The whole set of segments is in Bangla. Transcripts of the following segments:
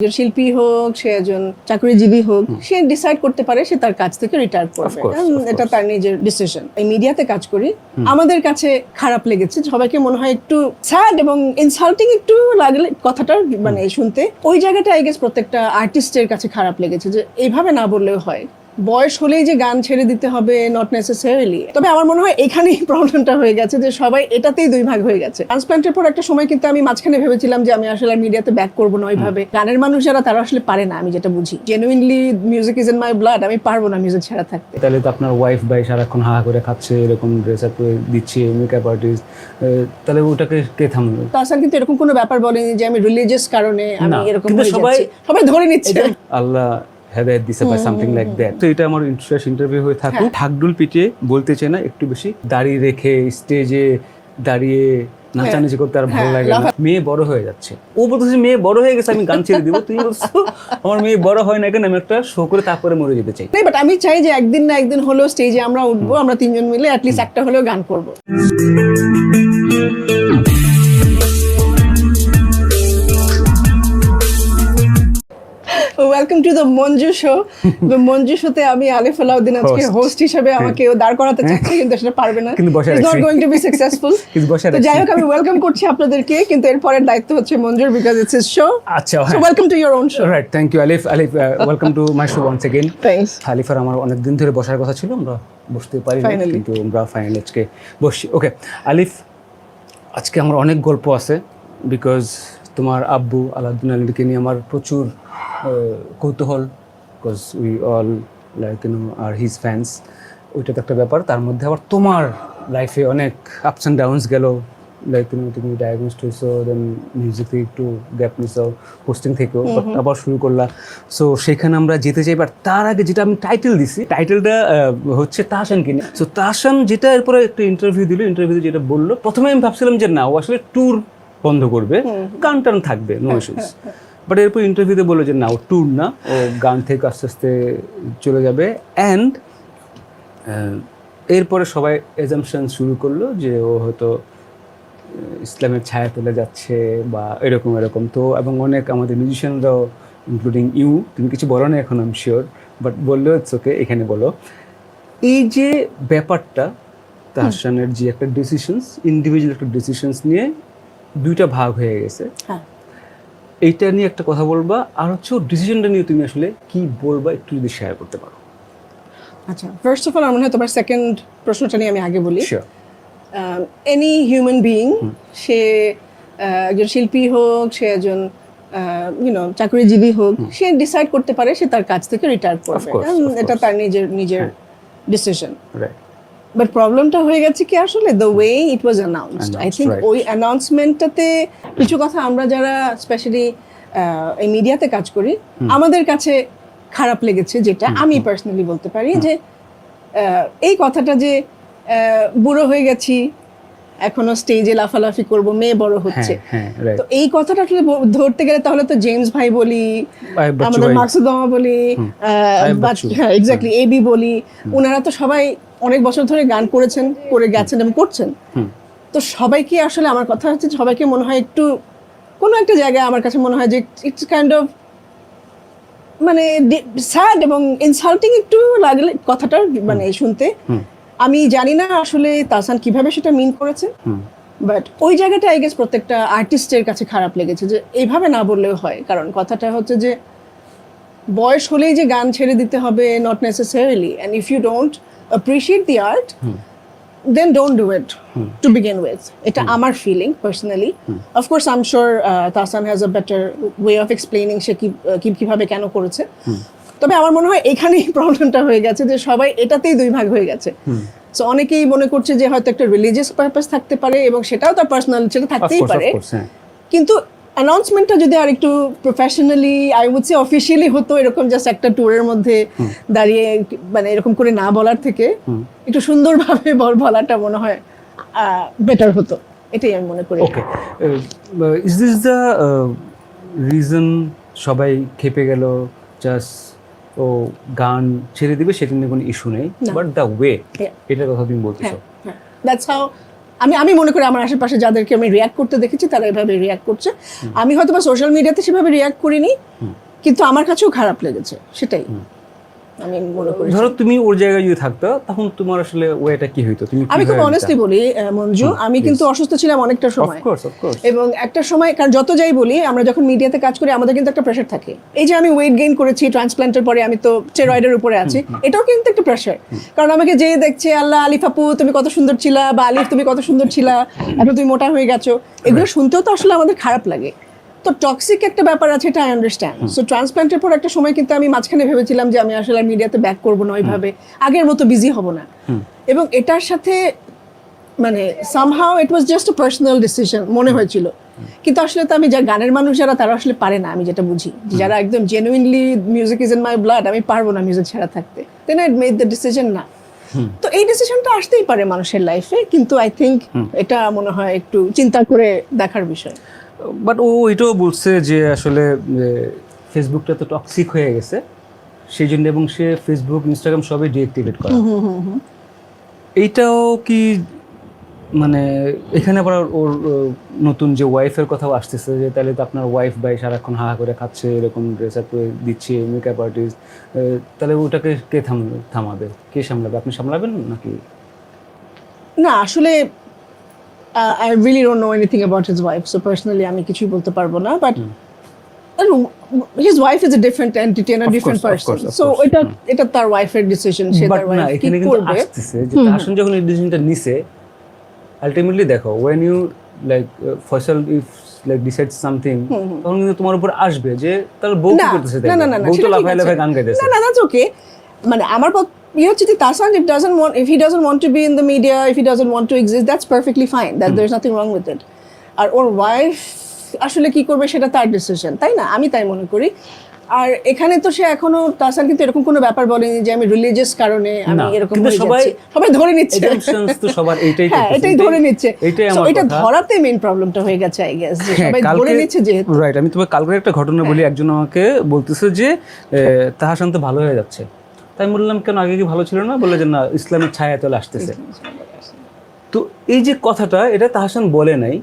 একজন শিল্পী হোক সে একজন চাকরিজীবী হোক সে ডিসাইড করতে পারে সে তার কাজ থেকে রিটায়ার করবে। এটা তার নিজের ডিসিশন এই মিডিয়াতে কাজ করি। আমাদের কাছে খারাপ লেগেছে সবাইকে মনে হয় একটু স্যাড এবং ইনসাল্টিং একটু লাগলে কথাটা মানে শুনতে। ওই জায়গাটা আই গেস প্রত্যেকটা আর্টিস্টের কাছে খারাপ লেগেছে যে এইভাবে না বললেও হয়। বয়স হলেই যে গান ছেড়ে দিতে হবে নট নেসেসারিলি তবে আমার মনে হয় এখানেই প্রবলেমটা হয়ে গেছে যে সবাই এটাতেই দুই ভাগ হয়ে গেছে। ট্রান্সপ্লান্টের পর একটা সময় কিন্তু আমি মাঝখানে ভেবেছিলাম যে আমি আসলে মিডিয়াতে ব্যাক করব না ওইভাবে। গানের মানুষ যারা তারা আসলে পারে না আমি যেটা বুঝি। Genuinely music is in my blood আমি পারব না মিউজিক ছাড়া থাকতে। তাহলে তো আপনার ওয়াইফ ভাই সারাক্ষণ হাহা করে খাচ্ছে এরকম ড্রেস আপ দিচ্ছে মেকআপ আর্টিস্ট তাহলে ওটাকে কে থামবে? তাছাড়া কিন্তু এরকম কোনো ব্যাপার বলেনি যে আমি রিলিজিয়াস কারণে আমি এরকম সবাই- সবাই ধরে নিচ্ছে। আল্লাহ হেদায়ত দিছে বা সামথিং লাইক দ্যাট তো এটা আমার ইন্টারেস্ট ইন্টারভিউ হয়ে থাকুক। হ্যাঁ। ঢাকডুল পিটিয়ে বলতে চাই না একটু বেশি দাঁড়িয়ে রেখে স্টেজে দাঁড়িয়ে নাচানাচি করতে আর ভালো হ্যাঁ, লাগে না। মেয়ে বড় হয়ে যাচ্ছে। ও বলতেছে মেয়ে বড় হয়ে গেছে আমি গান ছেড়ে দিব। তুমি বলছো আমার মেয়ে বড় হয় না কেন? আমি একটা শো করে তারপরে মরে যেতে চাই। বাট আমি চাই যে একদিন না একদিন হলেও স্টেজে আমরা উঠবো আমরা তিনজন মিলে অ্যাটলিস্ট একটা হলেও গান করব। Welcome to the Manju show Manju শোতে আমি আলিফ আলাউদ্দিন আজকে হোস্ট হিসেবে আমাকে দাঁড় করাতে চাচ্ছে কিন্তু সেটা পারবে না। Is not. Going to be successful তো যাই হোক আমি ওয়েলকাম করছি আপনাদেরকে কিন্তু এরপরের দায়িত্ব হচ্ছে মঞ্জুর বিকজ ইটস হিজ শো আচ্ছা so welcome to your own show right thank you Alif. Alif welcome to my show once again thanks হালিফার আমার অনেক দিন ধরে বসার কথা ছিল আমরা বসতে পারি কিন্তু আমরা ফাইনালি আজকে বসছি। ওকে আলিফ আজকে আমার অনেক গল্প আছে বিকজ তোমার আব্বু আলাউদ্দিন আলীকে নিয়ে আমার প্রচুর কৌতূহল because we all like you know are his fans ওইটা তো একটা ব্যাপার। তার মধ্যে আবার তোমার লাইফে অনেক আপস অ্যান্ড ডাউনস গেল। লাইক তুমি তুমি ডায়াগনোস্ট হয়েছো দেন মিউজিক থেকে একটু গ্যাপ নিছো হোস্টিং থেকেও আবার শুরু করলা। সো সেখানে আমরা যেতে চাই বাট তার আগে যেটা আমি টাইটেল দিছি টাইটেলটা হচ্ছে তাহসান কিনে। সো তাহসান যেটা এরপরে একটা ইন্টারভিউ দিল ইন্টারভিউতে যেটা বলল প্রথমে আমি ভাবছিলাম যে না ও আসলে ট্যুর বন্ধ করবে। গান টান থাকবে নো ইস্যুস বাট এরপর ইন্টারভিউতে বলল যে না ও ট্যুর না। ও গান থেকে আস্তে আস্তে চলে যাবে। অ্যান্ড এরপরে সবাই এজামশন শুরু করল যে ও হয়তো ইসলামের ছায়া তুলে যাচ্ছে বা এরকম এরকম। তো এবং অনেক আমাদের মিউজিশিয়ানরাও ইনক্লুডিং ইউ তুমি কিছু বলো না এখন আমি শিওর বাট বললেও ইটস ওকে এখানে বলো। এই যে ব্যাপারটা তাহসানের যে একটা ডিসিশনস ইন্ডিভিজুয়াল একটা ডিসিশনস নিয়ে দুইটা ভাগ হয়ে গেছে। হ্যাঁ। এইটা নিয়ে একটা কথা বলবা আর হচ্ছে ডিসিশনটা নিয়ে তুমি আসলে কি বলবা একটু যদি শেয়ার করতে পারো। আচ্ছা ফার্স্ট অফ অল আমার হয় তোমার সেকেন্ড প্রশ্নটা নিয়ে আমি আগে বলি। এনি হিউম্যান বিইং সে একজন শিল্পী হোক সে একজন ইউনো চাকরিজীবী হোক সে ডিসাইড করতে পারে সে তার কাজ থেকে রিটায়ার করবে। Of এটা তার নিজের নিজের ডিসিশন রাইট বাট প্রবলেমটা হয়ে গেছে কি আসলে the way it was announced I think ওই অ্যানাউন্সমেন্টটাতে কিছু কথা আমরা যারা স্পেশালি এই মিডিয়াতে কাজ করি আমাদের কাছে খারাপ লেগেছে যেটা আমি পার্সোনালি বলতে পারি যে এই কথাটা যে বুড়ো হয়ে গেছি এখনও স্টেজে লাফালাফি করব মেয়ে বড় হচ্ছে। হ্যাঁ হ্যাঁ রাইট তো এই কথাটা আসলে ধরতে গেলে তাহলে তো জেমস ভাই বলি আমাদের ভাই। মাকসুদমা বলি হ্যাঁ এক্স্যাক্টলি এবি বলি ওনারা তো সবাই অনেক বছর ধরে গান করেছেন করে গেছেন এবং করছেন। তো সবাইকে আসলে আমার কথা হচ্ছে সবাইকে মনে হয় একটু কোনো একটা জায়গায় আমার কাছে মনে হয় যে ইটস কাইন্ড অফ মানে স্যাড এবং ইনসাল্টিং একটু লাগলে কথাটা মানে শুনতে। আমি জানি না আসলে তাসান কীভাবে সেটা মিন করেছে। বাট ওই জায়গাটা আই গেস প্রত্যেকটা আর্টিস্টের কাছে খারাপ লেগেছে যে এইভাবে না বললেও হয়। কারণ কথাটা হচ্ছে যে বয়স হলেই যে গান ছেড়ে দিতে হবে not necessarily and if you don't appreciate the art then don't do it to begin with এটা আমার feeling personally of course I am sure Tahsan has a better way of explaining সে কি কি- কীভাবে কেন করেছে। তবে আমার মনে হয় এখানেই প্রবলেমটা হয়ে গেছে যে সবাই এটাতেই দুই ভাগ হয়ে গেছে। সো অনেকেই মনে করছে যে হয়তো একটা রিলিজিয়াস পারপাস থাকতে পারে এবং সেটাও তার পার্সোনাল সেটা থাকতেই পারে। হ্যাঁ। কিন্তু অ্যানাউন্সমেন্টটা যদি আর একটু professionally I would say officially হতো এরকম জাস্ট একটা ট্যুরের মধ্যে দাঁড়িয়ে মানে এরকম করে না বলার থেকে একটু সুন্দরভাবে বল বলাটা মনে হয় বেটার হতো। এটাই আমি মনে করি। Okay is this the reason সবাই খেপে গেল জাস্ট ও গান ছেড়ে দিবে সেটা নিয়ে কোনো ইস্যু নেই বাট দ্য ওয়ে. এটার কথা তুমি বলতেছো। হ্যাঁ দ্যাটস হাউ আমি আমি মনে করি আমার আশেপাশে যাদেরকে আমি রিয়াক্ট করতে দেখেছি তারা এভাবে রিয়াক্ট করছে। আমি হয়তো বা সোশ্যাল মিডিয়াতে সেভাবে রিয়াক্ট করিনি কিন্তু আমার কাছেও খারাপ লেগেছে সেটাই। আমি মনে করি ধরো তুমি ওর জায়গায় যদি থাকতো তখন তোমার আসলে ওয়েটা কি হইতো? তুমি আমি খুব অনেস্টলি বলি মঞ্জু আমি কিন্তু অসুস্থ ছিলাম অনেকটা সময়। এবং একটা সময় কারণ যত যাই বলি আমরা যখন মিডিয়াতে কাজ করি আমাদের কিন্তু একটা প্রেশার থাকে। এই যে আমি ওয়েট গেইন করেছি ট্রান্সপ্লান্টের পরে আমি তো স্টেরয়েডের উপরে আছি এটাও কিন্তু একটা প্রেশার কারণ আমাকে যে দেখছে আল্লাহ আলিফ আপু তুমি কত সুন্দর ছিলা বা আলিফ তুমি কত সুন্দর ছিলা এখন তুমি মোটা হয়ে গেছো এগুলো শুনতেও তো আসলে আমাদের খারাপ লাগে। তো টক্সিক একটা ব্যাপার আছে এটা আই আন্ডারস্ট্যান্ড সো ট্রান্সপ্লান্টের পর একটা সময় কিন্তু আমি মাঝখানে ভেবেছিলাম যে আমি আসলে মিডিয়াতে ব্যাক করব না ওইভাবে। আগের মতো বিজি হব না। এবং এটার সাথে মানে somehow it was just a personal decision মনে হয়েছিল। কিন্তু আসলে তো আমি যা গানের মানুষ যারা তারা আসলে পারে না আমি যেটা বুঝি। যারা একদম genuinely music is in my blood আমি পারব না মিউজিক ছাড়া থাকতে। Then I made the decision না। তো এই ডিসিশনটা আসতেই পারে মানুষের লাইফে কিন্তু আই থিঙ্ক এটা মনে হয় একটু চিন্তা করে দেখার বিষয়। বাট ও এটাও বলছে যে আসলে ফেসবুকটা তো টক্সিক হয়ে গেছে। সেই জন্য এবং সে ফেসবুক ইনস্টাগ্রাম সবই ডিএক্টিভেট করে। এইটাও কি মানে এখানে আবার ওর নতুন যে ওয়াইফের কথাও আসতেছে যে তাহলে তো আপনার ওয়াইফ বাই সারাক্ষণ হা হা করে খাচ্ছে এরকম ড্রেস আপ করে দিচ্ছে মেকআপ আর্টিস্ট তাহলে ওটাকে কে থাম থামাবে? কে সামলাবে? আপনি সামলাবেন নাকি? না আসলে I really don't know anything about his wife so personally আমি কিছুই বলতে পারব না but his wife is a different entity and Of different course, of person course, of so এটা এটা তার ওয়াইফের ডিসিশন সে তার ওয়াইফ কি করবে? যে তাহসন যখন এই ডিসিশনটা নিছে আলটিমেটলি দেখো when you like Faisal if like decide something তখন কিন্তু তোমার উপর আসবে যে তার বউ কি করতেছে না না? না বউ তো লাফায় লাফায় গান গাইতেছে। না না দ্যাটস ওকে মানে আমার ইয়ে হচ্ছে যে Tahsan if doesn't want if he doesn't want to be in the media if he doesn't want to exist that's perfectly fine that there is nothing wrong with it আর ওর ওয়াইফ আসলে কি করবে সেটা তার ডিসিশন তাই না? আমি তাই মনে করি। আর এখানে তো সে এখনও তাসান কিন্তু এরকম কোনো ব্যাপার বলেনি যে আমি রিলিজিয়াস কারণে আমি এরকম কিন্তু সবাই- সবাই ধরে নিচ্ছে। তো সবার এইটাই হ্যাঁ এটাই ধরে নিচ্ছে। এটা ধরাতে মেইন প্রবলেমটা হয়ে গেছে আই গেস যে হ্যাঁ, সবাই ধরে নিচ্ছে যে রাইট আমি তোমাকে কালকের একটা ঘটনা বলি একজন আমাকে বলতেছে যে তাহাসান তো ভালো হয়ে যাচ্ছে। তাই বললাম কেন আগে কি ভালো ছিল না? বলে যে না ইসলামের ছায়া চলে আসতেছে। তো এই যে কথাটা এটা তাহাসান বলে নাই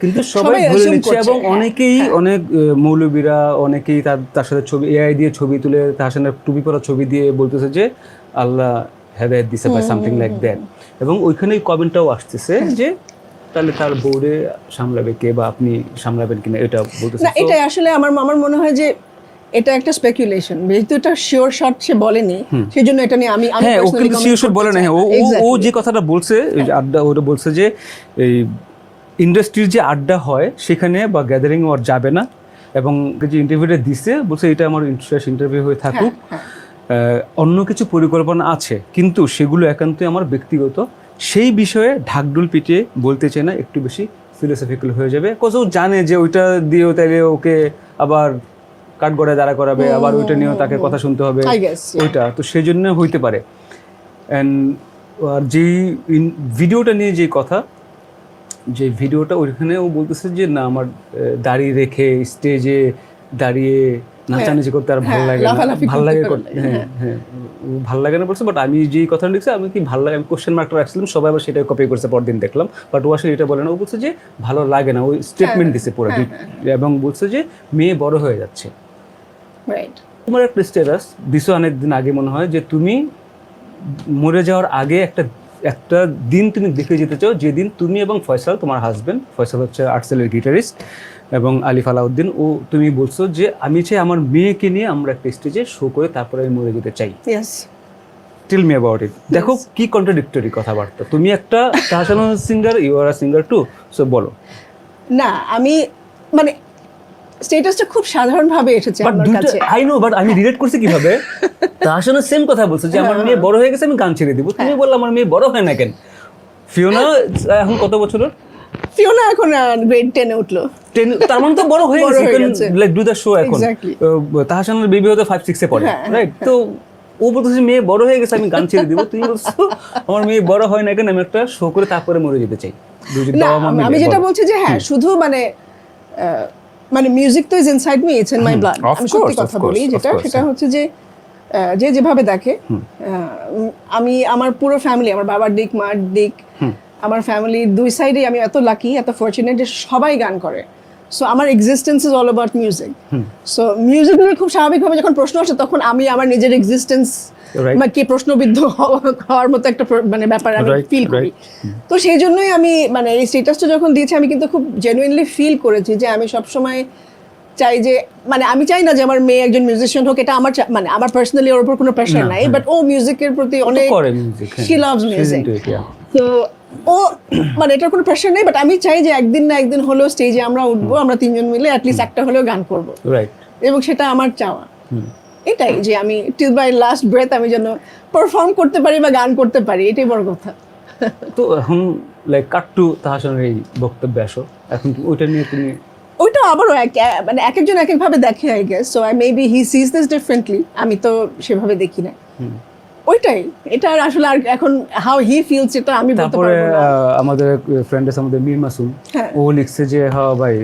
কিন্তু সবাই assume নিচ্ছে এবং হ্যাঁ, অনেকেই অনেক মৌলবীরা অনেকেই তার তার সাথে ছবি এআই দিয়ে ছবি তুলে তাহাসানের টুপি পরা ছবি দিয়ে বলতেছে যে আল্লাহ হেদায়ত দিছে বা সামথিং লাইক দ্যাট এবং ওইখানে কমেন্টটাও আসতেছে যে তাহলে তার বোর্ডে সামলাবে কে বা আপনি সামলাবেন কিনা? এটা বলতেছে। না এটাই আসলে আমার আমার মনে হয় যে এটা একটা স্পেকুলেশন যেহেতু এটা শিওর শট সে বলেনি সেই জন্য এটা নিয়ে আমি হ্যাঁ ও কিন্তু শিওর করতে বলে না হ্যাঁ ও ও- যে কথাটা বলছে ওই আড্ডা ওটা বলছে যে এই ইন্ডাস্ট্রির যে আড্ডা হয় সেখানে বা গ্যাদারিং ওর যাবে না এবং যে ইন্টারভিউটা দিছে বলছে এটা আমার ইন্টারেস্ট ইন্টারভিউ হয়ে থাকুক। হ্যাঁ, অন্য কিছু পরিকল্পনা আছে কিন্তু সেগুলো একান্তই আমার ব্যক্তিগত। সেই বিষয়ে ঢাকডুল পিটিয়ে বলতে চাই না একটু বেশি ফিলোসফিক্যাল হয়ে যাবে কজ ও জানে যে ওইটা দিয়েও তাইলে ওকে আবার কাঠগড়ায় দাঁড়া করাবে আবার ওইটা নিয়েও তাকে কথা শুনতে হবে. ওইটা তো সেই জন্য হইতে পারে। অ্যান্ড আর যেই ভিডিওটা নিয়ে যে কথা যে ভিডিওটা ওইখানে ও বলতেছে যে না আমার আহ, দাড়ি রেখে স্টেজে দাঁড়িয়ে নাচানাচি করতে আর ভালো হ্যাঁ, লাগে না। ভালো লাগে ভালো লাগে, হ্যাঁ হ্যাঁ। ভালো লাগে না বলছে বাট আমি যেই কথা লিখছি আমি কি ভালো লাগে আমি কোশ্চেন মার্কটা রাখছিলাম সবাই আবার সেটা কপি করছে পরদিন দেখলাম। বাট ও আসলে এটা বলে না ও বলছে যে ভালো লাগে না। ওই স্টেটমেন্ট দিছে পুরো এবং বলছে যে মেয়ে বড় হয়ে যাচ্ছে। রাইট তোমার একটা স্ট্যাটাস দিছো অনেক দিন আগে মনে হয় যে তুমি মরে যাওয়ার আগে একটা একটা দিন তুমি দেখে যেতে চাও যেদিন তুমি এবং ফয়সাল তোমার হাজবেন্ড ফয়সাল হচ্ছে আর্টসেলের গিটারিস্ট এবং আলিফ আলাউদ্দিন ও তুমি বলছো যে আমি চাই আমার মেয়েকে নিয়ে আমরা একটা স্টেজে শো করে তারপরে আমি মরে যেতে চাই। Yes tell me about it দেখো কি কন্ট্রাডিক্টরি কথাবার্তা। তুমি একটা Tahsan singer you are singer too so বলো। না আমি মানে স্টেটাসটা খুব সাধারণভাবে এসেছে আমার কাছে। আই নো বাট আমি রিলেট করছি কীভাবে? তাহসানও সেম কথা বলছে যে আমার মেয়ে বড় হয়ে গেছে আমি গান ছেড়ে দিব। তুমি বললে আমার মেয়ে বড় হয় না কেন? ফিওনা এখন কত বছর ফিওনা এখন গ্রেড টেনে উঠল। টেন তার মানে তো বড় হয়ে গেছে লাইক ডু দ্য শো এখন. তাহসানের বেবি হতে ফাইভ সিক্সে পড়ে হ্যাঁ, রাইট তো ও বলতেছে মেয়ে বড় হয়ে গেছে আমি গান ছেড়ে দিব। তুমি বলছো আমার মেয়ে বড় হয় না কেন আমি একটা শো করে তারপরে মরে যেতে চাই। আমি- যেটা বলছি যে হ্যাঁ শুধু মানে মানে মিউজিক তো is inside me it's in my blood আমি সত্যি কথা বলি যেটা সেটা। হচ্ছে যে যে যেভাবে দেখে আহ, আমি আমার পুরো ফ্যামিলি আমার বাবার দিক মার দিক আমার ফ্যামিলি দুই সাইডে আমি এত লাকি এত ফর্চুনেট যে সবাই গান করে। সো আমার existence is all about music so music নিয়ে খুব স্বাভাবিকভাবে যখন প্রশ্ন আসে তখন আমি আমার নিজের এক্সিস্টেন্স. বা কি প্রশ্নবিদ্ধ হওয়ার মতো একটা মানে ব্যাপার আমি ফিল করি। তো সেই জন্যই আমি মানে এই স্টেটাসটা যখন দিয়েছি আমি কিন্তু খুব জেনুইনলি ফিল করেছি যে আমি সবসময় চাই যে মানে আমি চাই না যে আমার মেয়ে একজন মিউজিশিয়ান হোক এটা আমার মানে আমার পার্সোনালি ওর উপর কোনো প্রেশার নাই হ্যাঁ। বাট ও মিউজিকের প্রতি অনেক মিউজিক she loves music. তো ও মানে এটার কোনো প্রেশার নেই বাট আমি চাই যে একদিন না একদিন হলেও স্টেজে আমরা উঠবো আমরা তিনজন মিলে অ্যাটলিস্ট একটা হলেও গান করব। রাইট এবং সেটা আমার চাওয়া। এটাই যে আমি টিল বাই লাস্ট ব্রেথ আমি যেন পারফর্ম করতে পারি বা গান করতে পারি এটাই বড় কথা। তো এখন লাইক কাট্টু তাহাসনের এই বক্তব্যে আসো? এখন ওইটা নিয়ে তুমি ওইটা আবারও এক মানে এক একজন এক একভাবে দেখে I guess so I maybe he sees this differently আমি তো সেভাবে দেখি না ওইটাই। এটা আসলে আর এখন হাউ হি ফিলস এটা আমি বলতে তারপরে পারব না। আমাদের ফ্রেন্ড আছে আমাদের মীর মাসুম। হ্যাঁ। ও লিখছে যে হ্যাঁ ভাই।